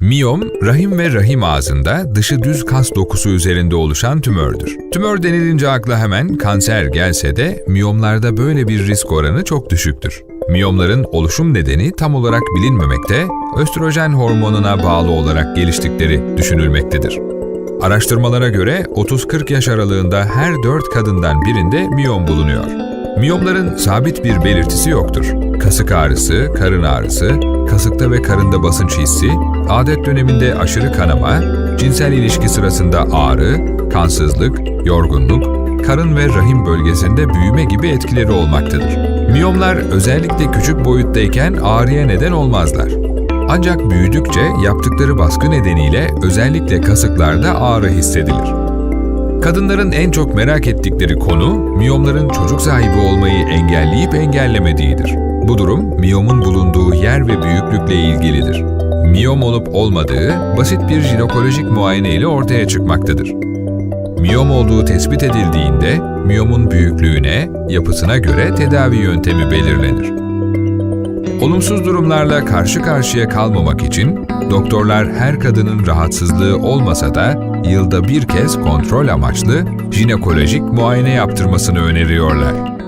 Miyom, rahim ve rahim ağzında dışı düz kas dokusu üzerinde oluşan tümördür. Tümör denilince akla hemen kanser gelse de miyomlarda böyle bir risk oranı çok düşüktür. Miyomların oluşum nedeni tam olarak bilinmemekte, östrojen hormonuna bağlı olarak geliştikleri düşünülmektedir. Araştırmalara göre 30-40 yaş aralığında her 4 kadından birinde miyom bulunuyor. Miyomların sabit bir belirtisi yoktur. Kasık ağrısı, karın ağrısı, kasıkta ve karında basınç hissi, adet döneminde aşırı kanama, cinsel ilişki sırasında ağrı, kansızlık, yorgunluk, karın ve rahim bölgesinde büyüme gibi etkileri olmaktadır. Miyomlar özellikle küçük boyuttayken ağrıya neden olmazlar. Ancak büyüdükçe yaptıkları baskı nedeniyle özellikle kasıklarda ağrı hissedilir. Kadınların en çok merak ettikleri konu, miyomların çocuk sahibi olmayı engelleyip engellemediğidir. Bu durum, miyomun bulunduğu yer ve büyüklükle ilgilidir. Miyom olup olmadığı, basit bir jinekolojik muayene ile ortaya çıkmaktadır. Miyom olduğu tespit edildiğinde, miyomun büyüklüğüne, yapısına göre tedavi yöntemi belirlenir. Olumsuz durumlarla karşı karşıya kalmamak için doktorlar her kadının rahatsızlığı olmasa da yılda bir kez kontrol amaçlı jinekolojik muayene yaptırmasını öneriyorlar.